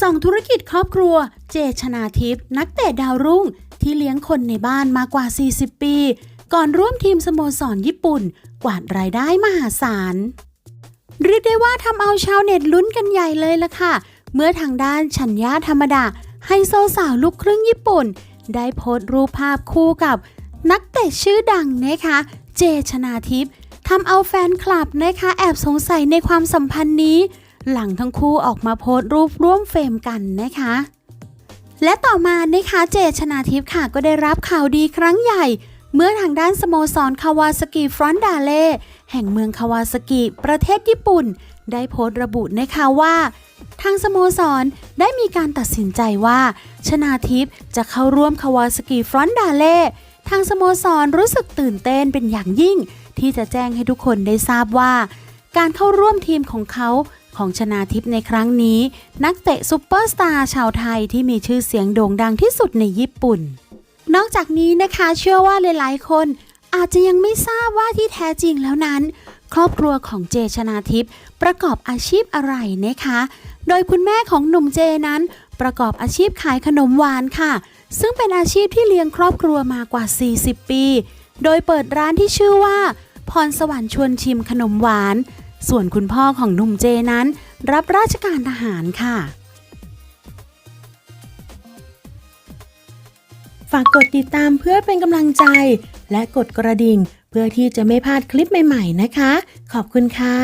ส่องธุรกิจครอบครัว เจชนาทิพย์นักเตะดาวรุ่ง ที่เลี้ยงคนในบ้านมากว่า 40 ปี ก่อนร่วมทีมสโมสรญี่ปุ่น กวาดรายได้มหาศาล เรียกได้ว่าทำเอาชาวเน็ตลุ้นกันใหญ่เลยล่ะค่ะ เมื่อทางด้านชัญญาธรรมดาไฮโซสาวลูกครึ่งญี่ปุ่น ได้โพสต์รูปภาพคู่กับนักเตะชื่อดังนะคะ เจชนาทิพย์ทำเอาแฟนคลับนะคะแอบสงสัยในความสัมพันธ์นี้ หลังทั้งคู่ออกมาโพสต์รูปร่วมเฟรมกันนะคะ และต่อมานะคะเจชนาทิพย์ค่ะก็ได้รับข่าวดีครั้งใหญ่ เมื่อทางด้านสโมสรคาวาสกิฟรอนดาเล่แห่งเมืองคาวาสกิประเทศญี่ปุ่น ได้โพสต์ระบุนะคะว่าทางสโมสรได้มีการตัดสินใจว่า ชนาทิพย์จะเข้าร่วมคาวาสกิฟรอนดาเล่ทางสโมสรรู้สึกตื่นเต้นเป็นอย่างยิ่ง ที่จะแจ้งให้ทุกคนได้ทราบว่า การเข้าร่วมทีมของเขา ของชนาทิพย์ในครั้งนี้ นักเตะซูเปอร์สตาร์ชาวไทยที่มีชื่อเสียงโด่งดังที่สุดในญี่ปุ่น นอกจากนี้นะคะเชื่อว่าหลาย ๆ คนอาจจะยังไม่ทราบว่าที่แท้จริงแล้วนั้น ครอบครัวของเจชนาทิพย์ประกอบอาชีพอะไรนะคะ โดยคุณแม่ของหนุ่มเจนั้น ประกอบอาชีพขายขนมหวานค่ะ ซึ่งเป็นอาชีพที่เลี้ยงครอบครัวมากว่า 40 ปี โดยเปิดร้านที่ชื่อว่า พรสวรรค์ชวนชิมขนมหวาน ส่วนคุณพ่อของหนุ่มเจนั้น รับราชการทหารค่ะ ฝากกดติดตามเพื่อเป็นกำลังใจ และกดกระดิ่ง เพื่อที่จะไม่พลาดคลิปใหม่ ๆ นะคะ ขอบคุณค่ะ